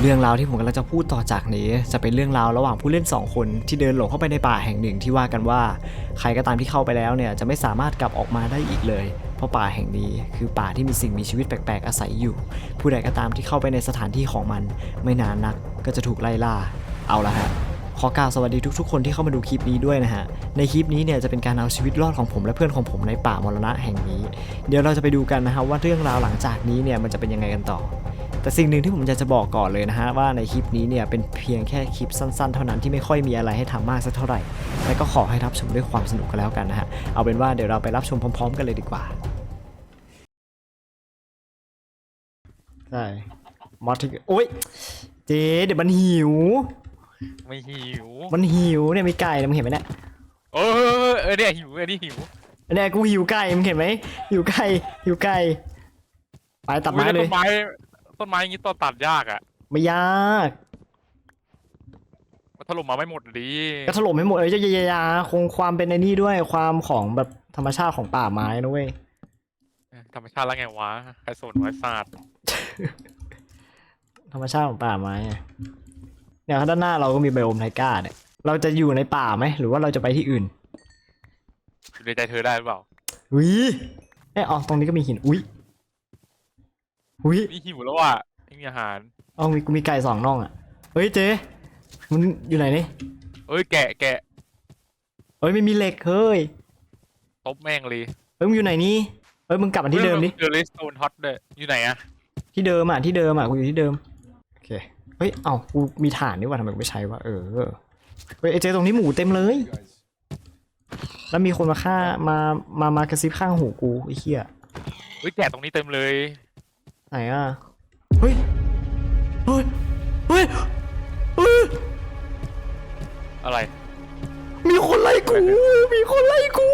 เรื่องราวที่ผมกำลังจะพูดต่อจากนี้จะเป็นเรื่องราวระหว่างผู้เล่น 2 คนที่เดินหลงเข้าไปในป่าแห่งหนึ่งที่ว่ากันว่า ใครก็ตามที่เข้าไปแล้วเนี่ยจะไม่สามารถกลับออกมาได้อีกเลย เพราะป่าแห่งนี้คือป่าที่มีสิ่งมีชีวิตแปลกๆอาศัยอยู่ ผู้ใดก็ตามที่เข้าไปในสถานที่ของมัน ไม่นานนักก็จะถูกไล่ล่า เอาละฮะขอกล่าวสวัสดีทุกๆ คนที่เข้ามาดูคลิปนี้ด้วยนะฮะ ในคลิปนี้เนี่ยจะเป็นการเอาชีวิตรอดของผมและเพื่อนของผมในป่ามรณะแห่งนี้ เดี๋ยวเราจะไปดูกันนะฮะว่าเรื่องราวหลังจากนี้เนี่ยมันจะเป็นยังไงกันต่อ แต่สิ่งหนึ่งที่ผมอยากจะบอกก่อนเลยนะฮะว่าในคลิปนี้เนี่ยเป็นเพียงแค่คลิปสั้นๆ เท่านั้นที่ไม่ค่อยมีอะไรให้ทำมากสักเท่าไหร่และก็ขอให้รับชมด้วยความสนุกกันแล้วกันนะฮะเอาเป็นว่าเดี๋ยวเราไปรับชมพร้อม ๆ กันเลยดีกว่าใช่มาถึงโอ๊ยเจ๊เดี๋ยวมันหิว ไม่หิว มันหิวเนี่ยมีไก่เนี่ยมึงเห็นไหมเนี่ยเออเออเนี่ยหิวอันนี้หิวเนี่ยกูหิวไก่มึงเห็นไหมหิวไก่หิวไก่ไปตัดไม้อุ๊เลต้ยนไม้ ต้นไม้อย่างงี้ต้นตัดยากอะไม่ยาก มันถล่มมาไม่หมดดีก็ถล่มให้หมดเลยจะยายาคงความเป็นในนี่ด้วยความของแบบธรรมชาติของป่าไม้นะเว้ยธรรมชาติแล้วไงวะใครสนไว้ศาสตร์ธรรมชาติของป่าไม้ไงเนี่ยด้านหน้าเราก็มีไบโอมไทก้าเนี่ยเราจะอยู่ในป่าไหมหรือว่าเราจะไปที่อื่นอยู่ในใจเธอได้หรือเปล่าอุ้ยเอ้ยอ๋อตรงนี้ก็มีหินอุ้ย อุ้ยนี่หิวแล้วอะไม่มีอาหารอ๋อมีกูมีไก่สองน่องอะเฮ้ยเจ๊มันอยู่ไหนนี่เอ้ยแกะแกะเฮ้ยไม่มีเหล็กเฮ้ยตบแม่งเลยเฮ้ยมึงอยู่ไหนนี่เฮ้ยมึงกลับมาที่เดิมดิเจอเลสโตนฮอตด้วยอยู่ไหนอะที่เดิมอะที่เดิมอะกูอยู่ที่เดิมโอเคเฮ้ยเอ้ากูมีฐานนี่หว่าทำไมกูไม่ใช้วะเออเฮ้ยไอ้เจ๊ตรงนี้หมูเต็มเลย แล้วมีคนมาฆ่ามา มา มากระซิบข้างหูกูไอ้เหี้ยเฮ้ยแกะตรงนี้เต็มเลย ไหนอะ เฮ้ย เฮ้ย เฮ้ย เฮ้ย อะไร มีคนไล่กู มีคนไล่กู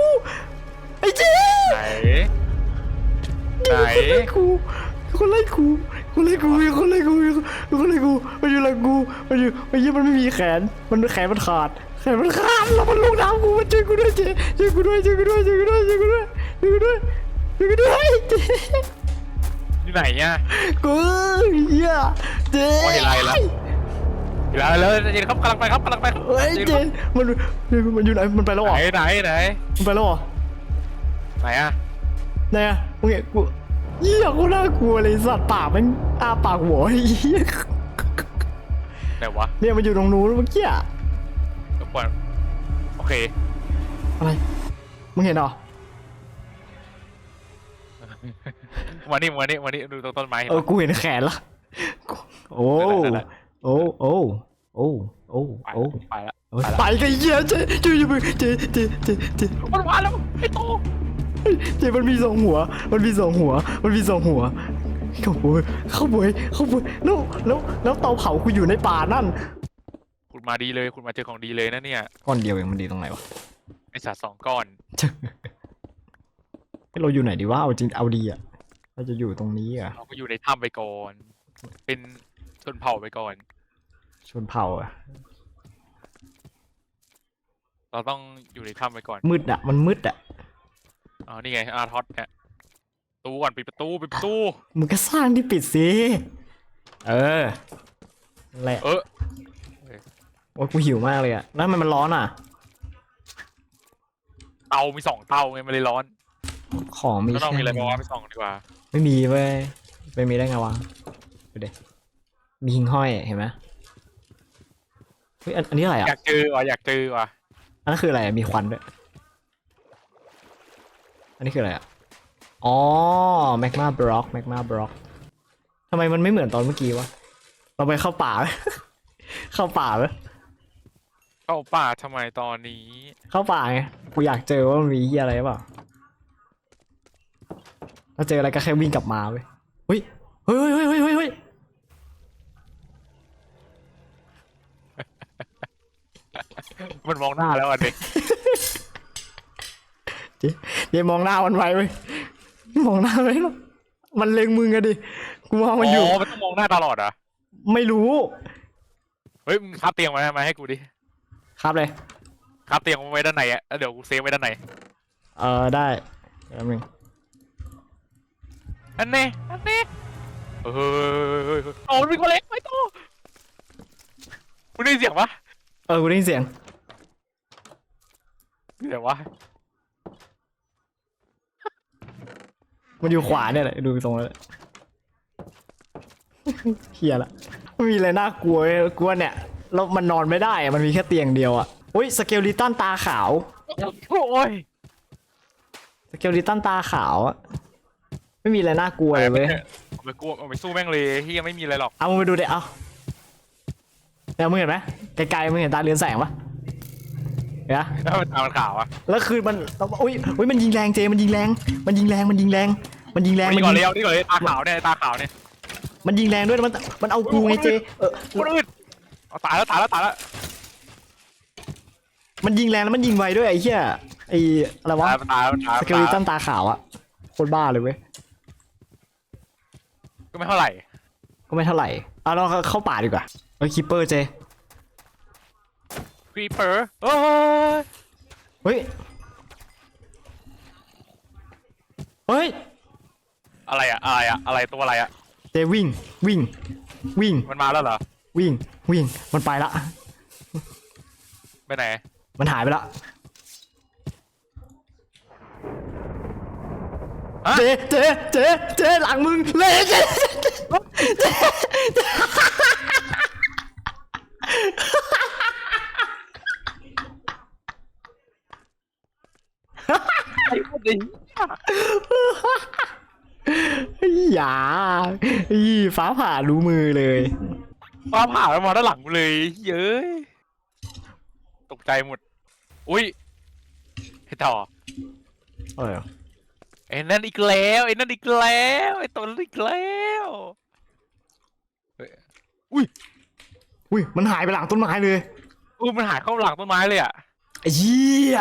ไอ้เจ๊ไหน ไหน มีคนไล่กูมีคนไล่กูคนไล่กูมีคนไล่กูมีคนไล่กู มันอยู่หลังกู มันอยู่ไอ้เหี้ยมันไม่มีแขน มันแขนมันขาด แขนมันขาดแล้วมันลงน้ำกู มันช่วยกูด้วยเจ๊ช่วยกูด้วยช่วยกูด้วยช่วยกูด้วยช่วยกูด้วยช่วยกูด้วยช่วยกูด้วยเจ๊ อยู่ไหนอะกูเหี้ยเจ๊โอ้ยอะไรล่ะอยู่ไหนเลยเย็นครับกำลังไปครับกำลังไปครับเฮ้ยเจ๊มันมันอยู่ไหนมันไปแล้วเหรไหนอไหนไหนมันไปแล้วเหรอไหนอะไหนอะมึงเห็นกูเหี้ยกูน่ากลัวเลยสัตว์ป่ามันอ้าปากหัวไอ้เหี้ยไหนวะเนี่ยมันอยู่ตรงนู้นเมื่อกี้อะเดี๋ยวก่อนโอเคอะไรมึงเห็นเหรอ มานี่มานี่มานี่ดูตรงต้นไม้เห็นเออปะกูเห็นแขนละโอ้นั่นแหละ โอ้โอ้โอ้โอ้ไปโอ้ไปละโอ้ยไปกันเหี้ยเจ๊เจ๊อย่าเพิ่งเจ๊เจ๊เจ๊เจ๊มันมาแล้วไอ้โตเจ๊มันมีสองหัว มันมีสองหัว มันมีสองหัวเข้าบวยเข้าบวยเข้าบวยแล้วแล้วแล้วเตาเผากูอยู่ในป่านั่นคุณมาดีเลยคุณมาเจอของดีเลยนะเนี่ยก้อนเดียวเองมันดีตรงไหนวะ ไอสัตว์สองก้อนให้เราอยู่ไหนดีวะเอาจริงเอาดีอะ เราจะอยู่ตรงนี้อะ เราก็อยู่ในถ้ำไปก่อน เป็นชนเผ่าไปก่อน ชนเผ่าอะ เราต้องอยู่ในถ้ำไปก่อนมืดอะ มันมืดอะ อ๋อนี่ไงอาร์ทอสเนี่ยประตูก่อนปิดประตูปิดประตู มึงก็สร้างที่ปิดสิ เออนั่นแหละเออ โอ้ยกูหิวมากเลยอะ แล้วทำไมมันร้อนอะ เตามีสองเตาไงมันเลยร้อน ของมีแล้วเราแค่มีอะไรนี้บ้างวะไปส่องดีกว่า ไม่มีเว้ยไปมีได้ไงวะดูดิมีหิงห้อยเห็นไหมเฮ้ยอันอันนี้อะไรอะ อยากเจอว่ะอยากเจอว่ะอันนั้นคืออะไรอะมีควันด้วย อันนี้คืออะไรอะ อ๋อ แมกมาบล็อก แมกมาบล็อกทำไมมันไม่เหมือนตอนเมื่อกี้วะ เราไปเข้าป่าไหม เข้าป่าไหมเข้าป่าทำไมตอนนี้ เข้าป่าไง กูอยากเจอว่ามันมีเหี้ยอะไรหรือเปล่า ถ้าเจออะไรก็แค่วิ่งกลับมาเว้ยเฮ้ยเฮ้ยเฮ้ยเฮ้ยเฮ้ยเฮ้ยมันมองหน้าแล้วอะเด็กเดี๋ยวมองหน้ามันไว้เว้ยมองหน้าไว้หรอกมันเล็งมึงอะดิกูมองมันอยู่อ๋อมันต้องมองหน้าตลอดเหรอะไม่รู้เฮ้ยมึงคาบเตียงมามาให้กูดิครับเลยคาบเตียงไว้ด้านในอะแล้วเดี๋ยวกูเซฟไว้ด้านในเออได้แป๊บนึง อันนี้อันนี้เฮ้ยเฮ้ยเฮ้ยเฮ้ยโอ้มันวิ่งมาเล็กไม่โตคุณได้ยินเสียงปะเออกูได้ยินเสียงเสียงวะมันอยู่ขวาเนี่ยแหละดูตรงนั้นแหละเฮียละไม่มีอะไรน่ากลัวเลยกลัวเนี่ยแล้วมันนอนไม่ได้อะมันมีแค่เตียงเดียวอะอุ้ยสเกลลิตันตาขาวโอ้ยสเกลลิตันตาขาวอะ ไม่มีอะไรน่ากลัวเลยเว้ยเอาไปกลัวเอาไปสู้แม่งเลยที่ยังไม่มีอะไรหรอกเอามึงไปดูเด็เอาเนี่ยมึงเห็นไหมไกลๆมึงเห็นตาเรือนแสงปะเห็นปะแล้วมันตามันขาวอะแล้วคือมันอุ้ยอุ้ยมันยิงแรงเจมันยิงแรง มันยิงแรงมันยิงแรง มันยิงแรงนี่มันก่อนยิเลยงเอานี่ก่อนเลยตาขาวเนี่ยตาขาวเนี่ยมันยิงแรงด้วยมันมันเอากูไงเจเออคนอื่นเอาตายแล้วตายแล้วตายแล้วมันยิงแรงแล้วมันยิงไวด้วยไอ้เหี้ยไอ้อะไรวะตายตายแล้วตายสเกลลิตันตาขาวอะโคตรบ้าเลยเว้ย ก็ไม่เท่าไหร่ ก็ไม่เท่าไหร่เอาเราเข้าป่าดีกว่าเฮ้ยคิปเปอร์เจครีเปอร์โอ้ยเฮ้ย เฮ้ย อะไรอะอะไรอะอะไรตัวอะไรอะเจวิ่งวิ่ง วิ่งมันมาแล้วเหรอ วิ่งวิ่งมันไปละ ไปไหน มันหายไปละ ฮะ เจเจเจเจหลังมึงเลยเจเจไอ้คนนี้อย่าอีฟ้าผ่ารู้มือเลยฟ้าผ่ามาด้านหลังกูเลยเย้ยตกใจหมด อุ้ยไอ้ต่อเออ ไอ้นั่นอีกแล้วไอ้นั่นอีกแล้วไอ้ตัวนั้นอีกแล้วอุ้ยมันหายไปหลังต้นไม้เลยอู้มันหายเข้าหลังต้นไม้เลยอะไอ้เหี้ย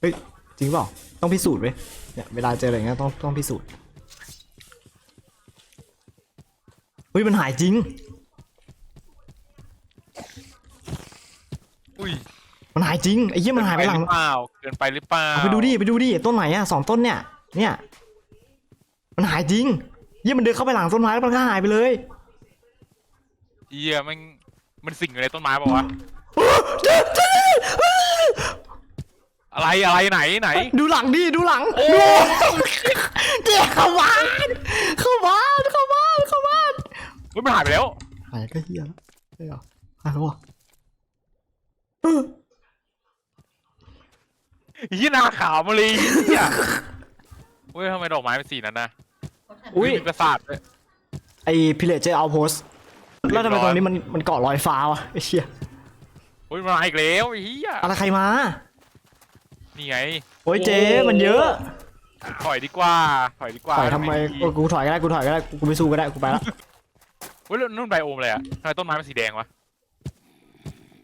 เฮ้ยจริงเปล่าต้องพิสูจน์เว้ยเนี่ยเวลาเจออะไรเงี้ยต้องต้องพิสูจน์เฮ้ยมันหายจริงอุ้ย มันหายจริงไอ้เหี้ยมันหายไปหลังเกินเปล่าเกินไปหรือเปล่าเอาไปดูดิไปดูดิต้นไหนอะสองต้นเนี่ย เนี่ย มันหายจริงเหี้ยมันเดินเข้าไปหลังต้นไม้แล้วมันก็หายไปเลยเหี้ยมันมันสิ่งอยู่ในต้นไม้เปล่าวะอะไรอะไรไหนไหน ดูหลังดิดูหลังดูเดี๋ยวเข้าบ้านเข้าบ้านเข้าบ้านเข้าบ้านเฮ้ยมันหายไปแล้วหายก็เฮียแล้วใช่เหรอหายแล้ววะเออ ยี่หนาขาวมาเลยเหี้ยเฮ้ยทำไมดอกไม้เป็นสีนั้นนะอุ้ยมีประสาทด้วยไอพิเลเจอร์เอาโพสแล้วทำไมเรียบร้อยตรงนี้มันมันเกาะรอยฟ้าวะไอ้เชี่ยเฮ้ยมันมาอีกแล้วไอ้เหี้ยอะไรใครมา นี่ไงโอ้ยเจ๊มันเยอะ ถอยดีกว่า ถอยดีกว่าถอยทำไมเออกูถอยก็ได้กูถอยก็ได้กูไม่สู้ก็ได้กูไปละเฮ้ยแล้วนู่นไบโอมอะไรอะทำไมต้นไม้เป็นสีแดงวะ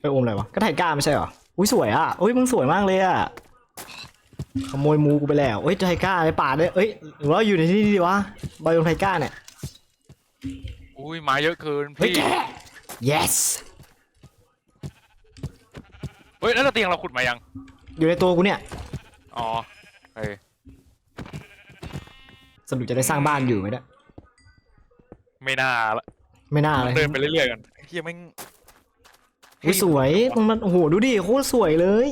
ไปอมอะไรวะก็ไทก้าไม่ใช่เหรออุ้ยสวยอะอุ้ยมึงสวยมากเลยอะ ขโมยมูกูไปแล้วเอ้ยไทก้าในป่าเนี่ยเอ้ยหรือว่าอยู่ในที่นี่ดีวะไบโอมไทก้าเนี่ยอุ้ยไม้เยอะเกินเฮ้ยพี่แก yes เฮ้ยแล้วเตียงเราขุดมายังอยู่ในตัวกูเนี่ยอ๋อเฮ้ยสรุปจะได้สร้างบ้านอยู่ไหมเนี่ยไม่น่าละไม่น่าเลยเดินไปเรื่อยๆกันเฮียแม่ง อุ้ยสวยตรงนั้นโอ้โหดูดิโคตรสวยเลย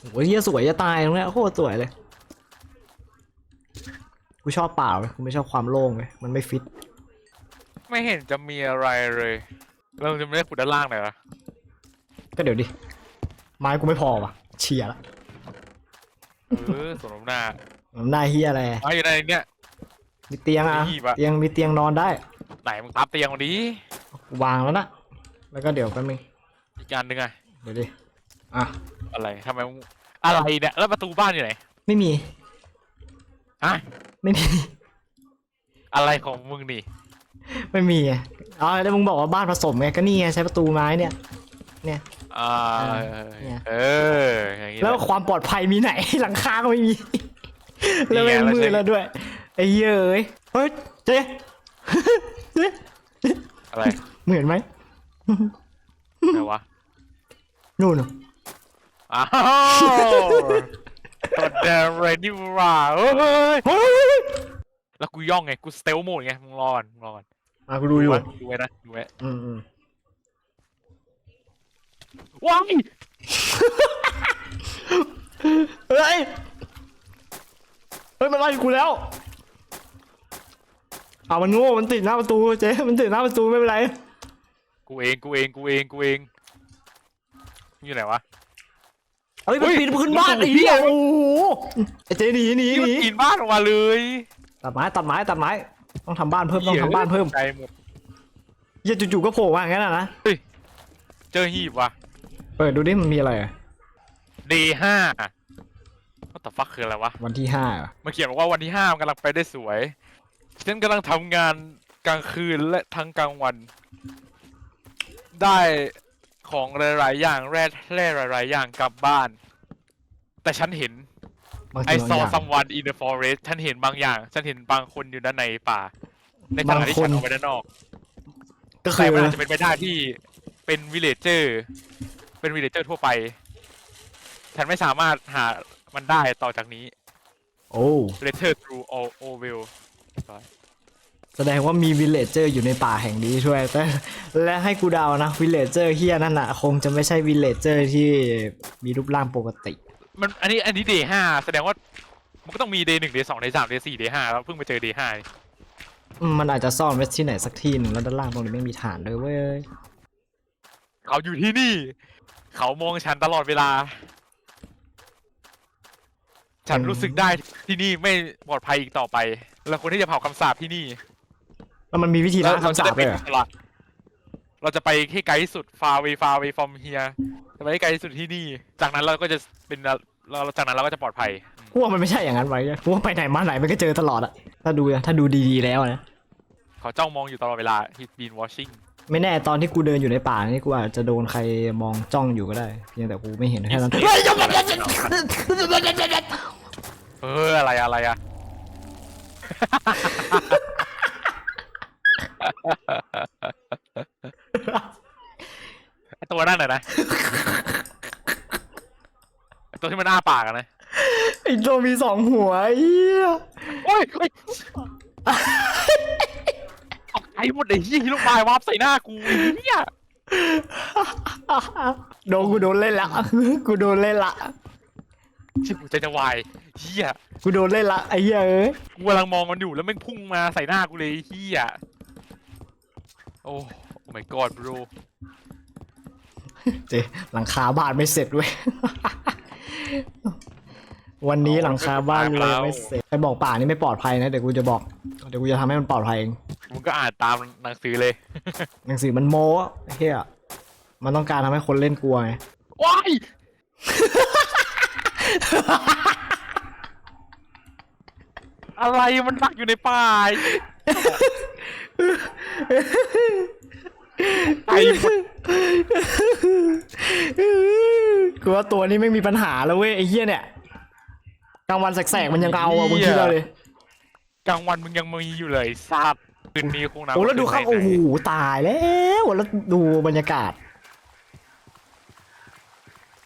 โอ้โหเฮียสวยจะตายตรงเนี้ยโคตรสวยเลย กูชอบเปล่าเลยกูไม่ชอบความโล่งเลยมันไม่ฟิต ไม่เห็นจะมีอะไรเลยเราจะไม่ได้ขุดด้านล่างเลยเหรอก็เดี๋ยวดิ ไม้กูไม่พอว่ะเชียละเออสมน้ำหน้ามันได้เฮียอะไรไอ้อยู่ในเนี่ยมีเตียงอะมีอีกปะเตียงมีเตียงนอนได้ ไหนมึงทับเตียงวันนี้วางแล้วนะ แล้วก็เดี๋ยวแป๊บนึงอีกอันหนึ่งอะเดี๋ยวดิ อะอะไรทำไมมึงอะไรเนี่ยแล้วประตูบ้านอยู่ไหนไม่มีฮะไม่มี อะไรของมึงนี่ไม่มีอะอ๋อแล้วมึงบอกว่าบ้านผสมไงก็นี่ไงใช้ประตูไม้เนี่ยอ่าเนี่ย เอออย่างงี้แล้วแหละความปลอดภัยมีไหน หลังคาก็ไม่มี แล้วไม่นี่ไงมืเราใช้ดแล้วด้วยไอ้เหี้ยเอ้ยเฮ้ยเจ๊เจ๊อะไรเหมือนไหมไหนวะนู่นน่ะ อ้าวตัวเดิมเลยนี่หว่าเฮ้ยเฮ้ยแล้วกูย่องไงกูสเตลโหมดไงมึงรอก่อนมึงรอก่อนอะกูดูอยู่ไว้ดูไว้นะดูไว้อืมอืมว้ายเฮ้ย เฮ้ย มันไล่กูแล้วเอามันโง่มันติดหน้าประตูเจ๊มันติดหน้าประตูไม่เป็นไร กูเองกูเองกูเองกูเองมึงอยู่ไหนวะเฮ้ยมันเฮ้ยปีนขึ้นบ้านมันไอ้สูงเหี้ยเหี้ยโอ้โหไอ้เจ๊หนีหนีนี่หมันนีปีนบ้านออกมาเลยตัดไม้ตัดไม้ตัดไม้ต้องทำบ้านเพิ่มต้องทำบ้านเพิ่มใจหมดเหี้ยจู่ๆก็โผล่มาอย่างนั้นอะนะเจอหีบว่ะเปิดดูดิมันมีอะไรอะ day ห้า what the fuck คืออะไรวะวันที่ห้าเหรอมันเขียนบอกว่าวันที่ห้ามันกำลังไปได้สวยฉันกำลังทำงานกลางคืนและทั้งกลางวัน ได้ ของหลายๆอย่างแร่แร่หลายๆอย่างกลับบ้าน แต่ฉันเห็นบาง I ทีบางอ saw ย่าง someone in the forest ฉันเห็นบางอย่าง ฉันเห็นบางคนอยู่ด้านในป่า ในขณะที่บางคนฉันออกไปด้านนอก ก็คืแต่อมันอาจจะเป็นไปได้ที่เป็นวิลเลเจอร์ เป็นวิลเลเจอร์ทั่วไป ฉันไม่สามารถหามันได้ต่อจากนี้ โอ้ Letter through all o v i l แสดงว่ามีวิลเลจเจอร์อยู่ในป่าแห่งนี้ช่วยแต่และให้กูเดานะวิลเลจเจอร์เฮียนั่นน่ะคงจะไม่ใช่วิลเลจเจอร์ที่มีรูปร่างปกติ มันอันนี้อันนี้ day ห้าแสดงว่ามันก็ต้องมี day หนึ่ง day สอง day สาม day สี่ day ห้าแล้วเพิ่งไปเจอ day ห้าอืมมันอาจจะซ่อนไว้ที่ไหนสักที่หนึ่งแล้วด้านล่างตรงนี้ไม่มีฐานเลยเว้ยเขาอยู่ที่นี่ เขามองฉันตลอดเวลา ฉันรู้สึกได้ที่นี่ไม่ปลอดภัยอีกต่อไปเราควรที่จะเผาคำสาปที่นี่ แล้วมันมีวิธีล้างคำสาปไปด้วยเหรออิสระเราจะไปให้ไกลที่สุด far away far away from here จะไปให้ไกลที่สุดที่นี่ จากนั้นเราก็จะเป็นเราจากนั้นเราก็จะปลอดภัยพวกมันไม่ใช่อย่างนั้นไว้พวกไปไหนมาไหนมันก็เจอตลอดอะถ้าดูนะถ้าดูดีๆแล้วนะเขาจ้องมองอยู่ตลอดเวลา he's been watching ไม่แน่ตอนที่กูเดินอยู่ในป่านี่กูอาจจะโดนใครมองจ้องอยู่ก็ได้เพียงแต่กูไม่เห็นแค่นั้นเอออะไรอะไรอะ ไอ้ตัวนั่นน่ะนะไอ้ตัวที่มันอ้าปากอะนะ ไอ้ตัว มีสองหัวไอ้เหี้ยโอ้ยโอ้ยตกใจหมดไอ้เหี้ยลูกบายวาบใส่หน้ากูไอ้เหี้ยโดนกูโดนเล่นละ กูโดนเล่นละ ชิบหัวใจจะวายเหี้ยกูโดนเล่นละไอ้เหี้ยเอ้ยกูกำลังมองมันอยู่แล้วแม่งพุ่งมาใส่หน้ากูเลยไอ้เหี้ยโอ้ oh my god bro เจหลังคาบ้านไม่เสร็จเว้ย วันนี้หลังคาบ้านเลยไม่เสร็จไปบอกป่านี่ไม่ปลอดภัยนะเดี๋ยวกูจะบอกเดี๋ยวกูจะทำให้มันปลอดภัยเองมึงก็อ่านตามหนังสือเลย หนังสือมันโม้อะไอ้เหี้ยมันต้องการทำให้คนเล่นกลัวไงว้ายอะไรมันดักอยู่ในป่าไอ้หมดกูว่าตัวนี้ไม่มีปัญหาแล้วเว้ยไอ้เหี้ยเนี่ย กลางวันแสกๆมันยังเอาอะมึงคิดเอาเลยกลางวันมึงยังมีอยู่เลยทราบคืนนี้คงนะโอ้แล้วดูครับคืโอ้นไหนโหตายแล้วแล้วดูบรรยากาศ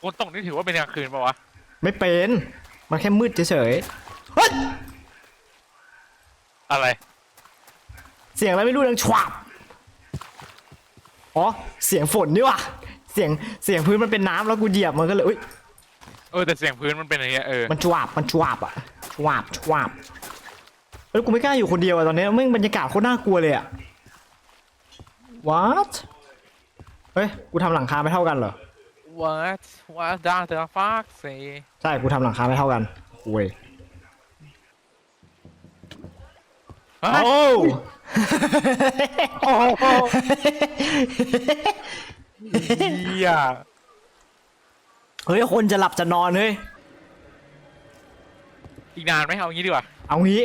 คนตกนี่ถือว่าเป็นกลางคืนปะวะไม่เป็นมันแค่มืดเฉยๆเฮ้ยอะไร เสียงอะไรไม่รู้ดังฉวาบอ๋อเสียงฝนนี่ว่ะเสียงเสียงพื้นมันเป็นน้ำแล้วกูเหยียบมันก็เลยอุ้ย เออแต่เสียงพื้นมันเป็นอย่างเงี้ยเออมันฉวาบมันฉวาบอะฉวาบฉวาบแล้วกูไม่กล้าอยู่คนเดียวอะตอนนี้แม่งบรรยากาศโคตรน่ากลัวเลยอะ what เฮ้ยกูทำหลังคาไม่เท่ากันเหรอ what what does the fox say ใช่กูทำหลังคาไม่เท่ากันเว้ยฮะโอ้ โอ้โห เฮีย เฮ้ยคนจะหลับจะนอนเฮ้ย อีกนานไหมเอางี้ดีกว่า เอางี้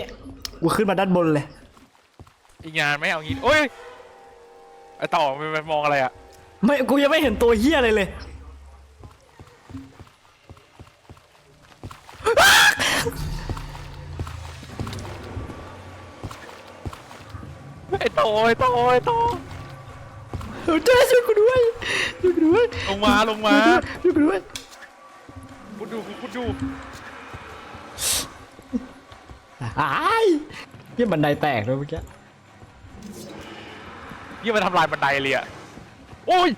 กูขึ้นมาด้านบนเลย อีกนานไหมเอางี้โอ้ยไอต่อมันมันมองอะไรอะไม่กูยังไม่เห็นตัวเฮียอะไรเลย ไอโตไอโตไอโตเฮ้ยเจ้ช่วยกูด้วยช่วยกูด้วยลงมาลงมา ช่วยกูด้วย กูดูกูดูอ้ายเฮียบันไดแตกเลยเมื่อกี้ยี่มันทำลายบันไดเลยอะโอ้ย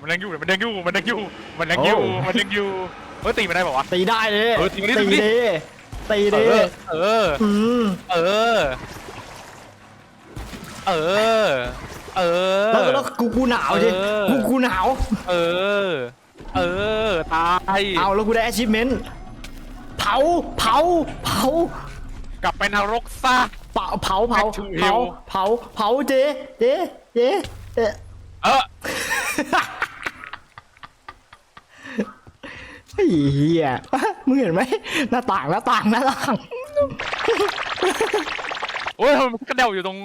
มันยังอยู่มันยังอยู่มันยังอยู่มันยังอยู่โอ้มันยังอยู่เฮ้ยตีมันได้บอกวะตีได้เลยเออตีดิตีตีดิดิตีเอดิอเอออืมเออเออเออแล้วแล้วกูกูหนาวดิเออกูกูหนาว เออ เออ ตาย เอาแล้วกูได้ achievement เผา เผา เผา กลับไปนรกซะ เผา เผา เผา Back to เผา hell เผา เผาเจ๊เจ๊เจ๊เอ๊ะเออ ไอ้เหี้ยมึงเห็นไหมหน้าต่างหน้าต่างหน้าต่าง โอ้ยทำไมมันกระเดวอยู่ตรง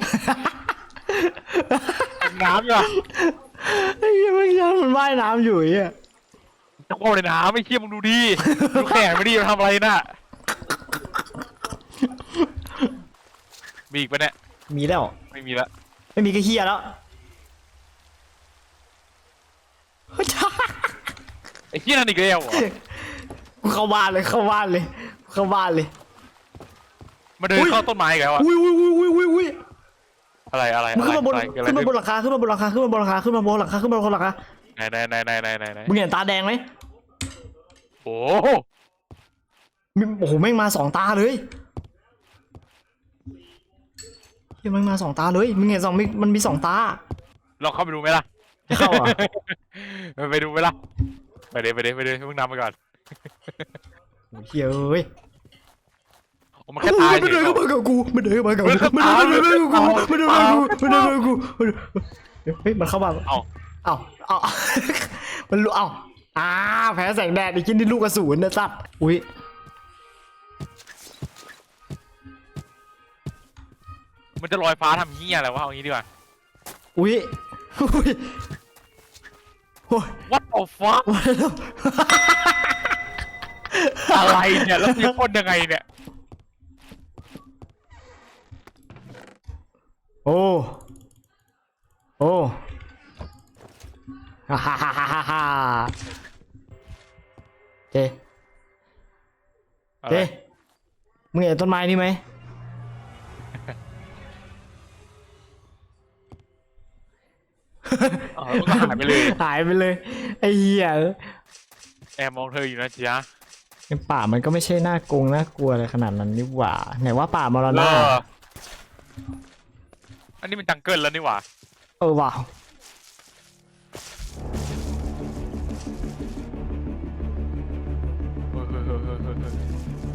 น้ำอะไอ้เหี้ยมันยังมันว่ายน้ำอยู่ไอ้เหี้ย จะโคในน้ำไม่เชี่ยมึงดูดิดูแขนไม่ดีมันทำอะไรน่ะมีอีกปะเนี่ยมีแล้ว ไม่มีละไม่มีก็เหี้ยแล้วไอ้เชี่ยนั่นอีกแล้วเหรอกูเข้าบ้านเลยเข้าบ้านเลยเข้าบ้านเลย มาเดินอุ๊ยเข้าต้นไม้อีกแล้วอะอุ้ยอุ้ยอุ้ยอุ้ยอุ้ยอุ้ยอะไรอะไรมึงอะไรขึ้นมาบนอะไรเกิดอะไรขึ้นมาบขึ้นนหลังคาขึ้นมาบนหลังคาขึ้นมาบนหลังคาขึ้นมาบนหลังคาขึ้นมาบนหลังคา ไหนไหนไหนไหนไหนไหนไหนมึงเห็นตาแดงไหมโอ้มึงโอ้โหแม่งมาสองตาเลยเฮ้ยแม่งมาสองตาเลยมึงเห็นสองมิมันมีสองตาลองเข้าไปดูไหมล่ะไม่เข้าอะ ไปดูไหมล่ะไปเดี๋ยวไปเดี๋ยวไปเดี๋ยวมึงนำไปก่อนโอ้ยเฮ้ยเอ้ยโอ้มันแค่ตายมันเฉเดินยเข้ามากับกูมันเดินเข้ามากับกูมันเข้ามันเดินเข้ามากับกูเอามันเดินเข้ามากับกูมันเดินเข้ามากับกูมันเดินเฮ้ยมันเข้ามาเอา เอาเอามันรู้เอาอ่าแพ้แสงแดดไอ้กินที่ลูกกระสุนนะสัตว์อุ้ยมันจะลอยฟ้าทำเหี้ยอะไรวะเอางี้ดีกว่าอุ้ยอุ้ยโอ้ย What the fuck มาแล้วอะไรเนี่ยแล้วจะพ่นยังไงเนี่ยโอ้โอ้ ฮ่าฮ่าฮ่าฮ่าฮ่าเจอะไรเจ มึงเห็นต้นไม้นี่ไหม อ๋อมันก็หายไปเลย หายไปเลย ไอ้เหี้ยแอบมองเธออยู่นะจ๊ะในป่ามันก็ไม่ใช่น่ากงน่ากลัวอะไรขนาดนั้นนี่หว่า ไหนว่าป่ามรเอณะออันนี้มันจังเกิลแล้วนี่หว่า เออว่ะ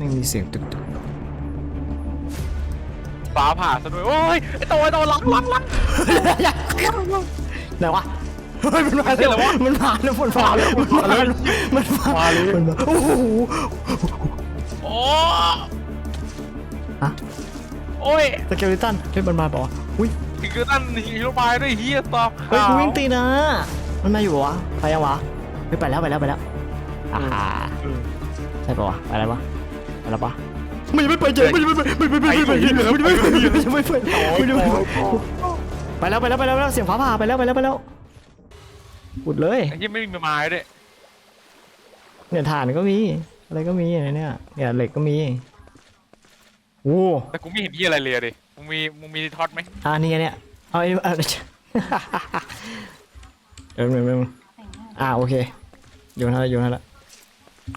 ไม่มีเสียงตึกตึกฟ้าผ่าซะด้วยโอ้ยไอ้โตไอ้โตลังลังลัง ไหนวะเฮ้ยมันมาแล้วมันมาแล้วมันมาแล้วมันมาแล้วมันมาแล้วมันมาโอ้โหโอ้ฮะโอ้ยสเกลิตันเฮ้ยมันมาบอกว่าอุ้ยถึงกระตั้นฮีโร่บายด้วยเฮียตอบเฮ้ยข่าวกูวิ่งตีนะมันมาอยู่วะไปยังวะเฮ้ยไปแล้วไปแล้วไปแล้วอ่าใช่ปะวะไปแล้วปะ อะไรปะมันยังไม่ไปเจอมันยังไม่ไปมันยังไม่ไปมันยังไม่ไปมันยังไม่ไปมันยังไม่ไปไปแล้วไปแล้วไปแล้วเสียงฟ้ไผ่าไปแล้วไปแล้วไปแล้วอุดเลยไอ้ที่ไม่มีไม้ด้ไยเนี่ยฐไนก็มีอะไรก็มีอะไรเนี่ยเนี่ยเหล็กก็มีไอ้แต่กูไม่เห็นที่อะไรเไยดิมึไมีมึงมีท็อตไหมอ่านี่เนี่ยเอาไอ้เออเอไเอออ่ไโอเคโไนให้ลไโยนให้ละ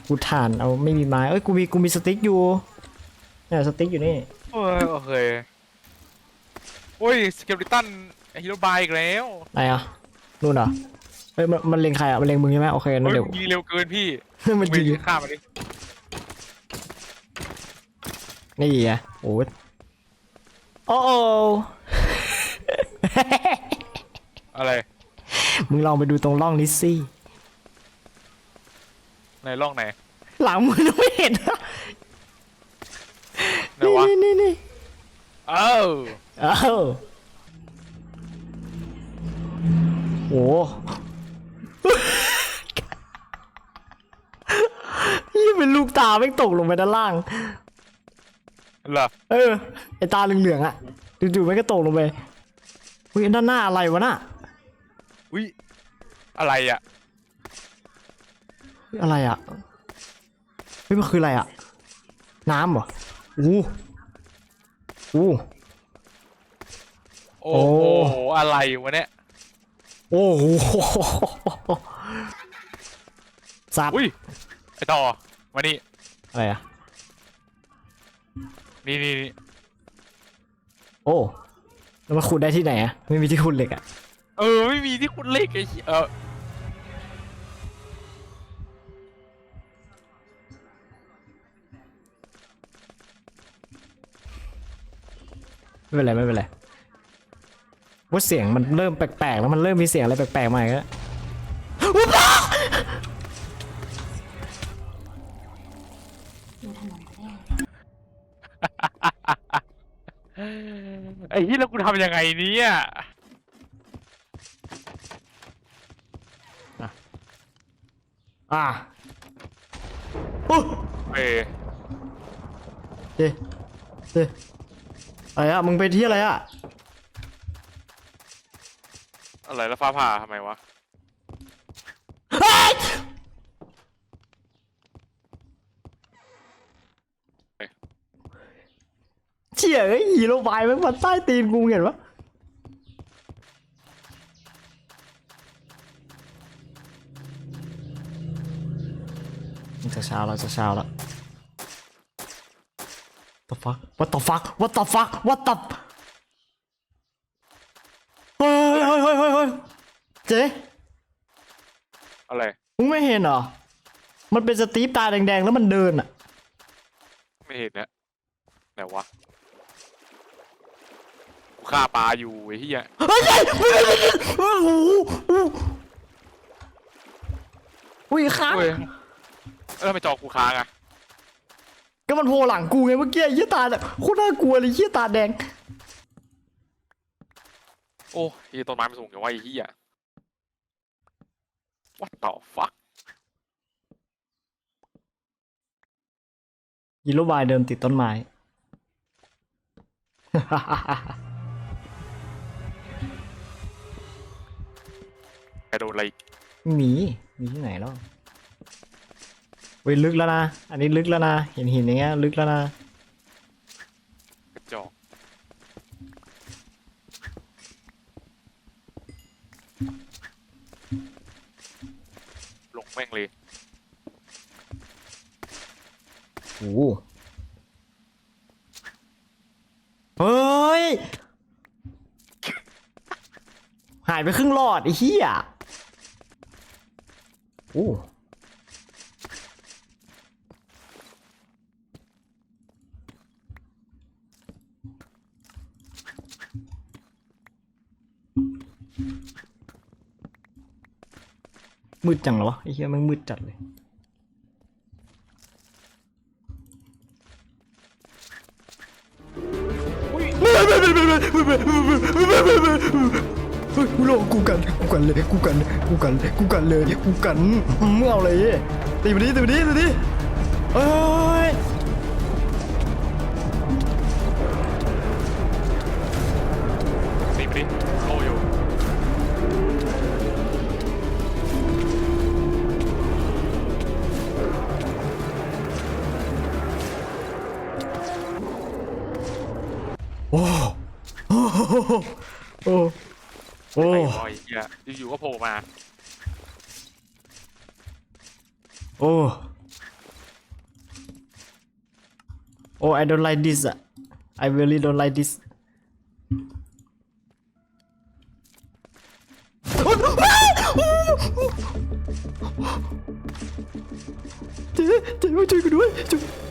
กูถ่านเอาไม่มีไม้เอ้ยกูมีกูมีสติ๊กอยู่เนี่ยสติ๊กอยู่นี่เออโอเคโอ้ยสเกลลิตันฮีโร่บายอีกแล้วไหนอะนู่นเหรอเฮ้ยมันมันเล็งใครอะมันเล็งมึงใช่ไหมโอเคนั่นเฮ้ยเดี๋ยวมึงยิงเร็วเกินพี่มันมึงยิงฆ่ามันดินี่อะโอ้ยโอ้โออะไร มึงลองไปดูตรงร่องลิซซี่ ในร่องไหนหลังมึงยังไม่เห็นอะไหนวะนี่นี่นี่เอ้าเอ้าโอ้ยี่เป็นลูกตาไม่งตกลงไปด้านล่าง เหรอเออไอตาเหลืองๆอะจู่ๆไม่งก็ตกลงไปอุ้ยด้านหน้าอะไรวะน่ะอุ้ยอะไรอะเฮ้ย อะไรอะเฮ้ยมันคืออะไรอะ น้ำเหรออู้อู้โอ้โหอะไรวะเนี่ยโอ้โหสับอุ้ยไอต่อมานี่อะไรอะนี่นี่นี่โอ้แล้วมาขุดได้ที่ไหนอะไม่มีที่ขุดเหล็กอะเออไม่มีที่คุณเล็กไอ้เหี้ยเออ ไม่เป็นไรไม่เป็นไรว่าเสียงมันเริ่มแปลกๆแล้วมันเริ่มมีเสียงอะไรแปลกๆมาอีกแล้วไอ้ที่แล้วกูทำยังไงเนี่ยอะโอ้เอ้ยเจ๊เจ๊ อะไรอะมึงไปที่อะไรอะอะไรแล้วฟ้าผ่าทำไมวะ เชี่ยไอ้ยฮีโร่บายมันมาใต้ตีนกูเห็นปะมันจะเช้าแล้วจะเช้าแล้ว the fuck what the fuck what the fuck what the เฮ้ยเฮ้ยเฮ้ยเฮ้ยเฮ้ยเจ๊อะไร มึงไม่เห็นเหรอ มันเป็นสตีฟตาแดงๆ แล้วมันเดินอะไม่เห็นเนี่ยไหนวะกูฆ่าปลาอยู่ไอ้เหี้ยเฮ้ยโอ้โหอุ้ยค้างเฮ้ยแล้วทำไมจอกูค้างอะ ก็มันโผล่หลังกูไงเมื่อกี้ไอ้เหี้ยตาเนี่ยโคตรน่ากลัวเลยเหี้ยตาแดง โอ้ยต้นไม้มันสูงอย่างว่าไอ้เหี้ย What the fuck ยีโรบายเดินติดต้นไม้ ใครโดนอะไรอีกหมีหมีที่ไหนแล้ว เว้ยลึกแล้วนะ อันนี้ลึกแล้วนะ เห็นหินอย่างเงี้ยลึกแล้วนะ กระจอกลงแม่งเลยโอ้โหเฮ้ย หายไปครึ่งหลอดไอ้เหี้ยโอ้ มืดจังเหรอวะไอ้เหี้ยมันมืดจัดเลยเฮ้ยกูโลกูกันกูกันเลยกูกันกูกันกูกันเลยกูกันมึงเอาเลยตีไปดิตีไปดิตีไปดิเอ้ โอ้โอ้โอ้โอ้ไอ้บอยเหี้ยอยู่ๆก็โผล่มาโอ้โอ้ I don't like this อะ I really don't like this เจ๊เจ๊มาช่วยกูด้วยช่วย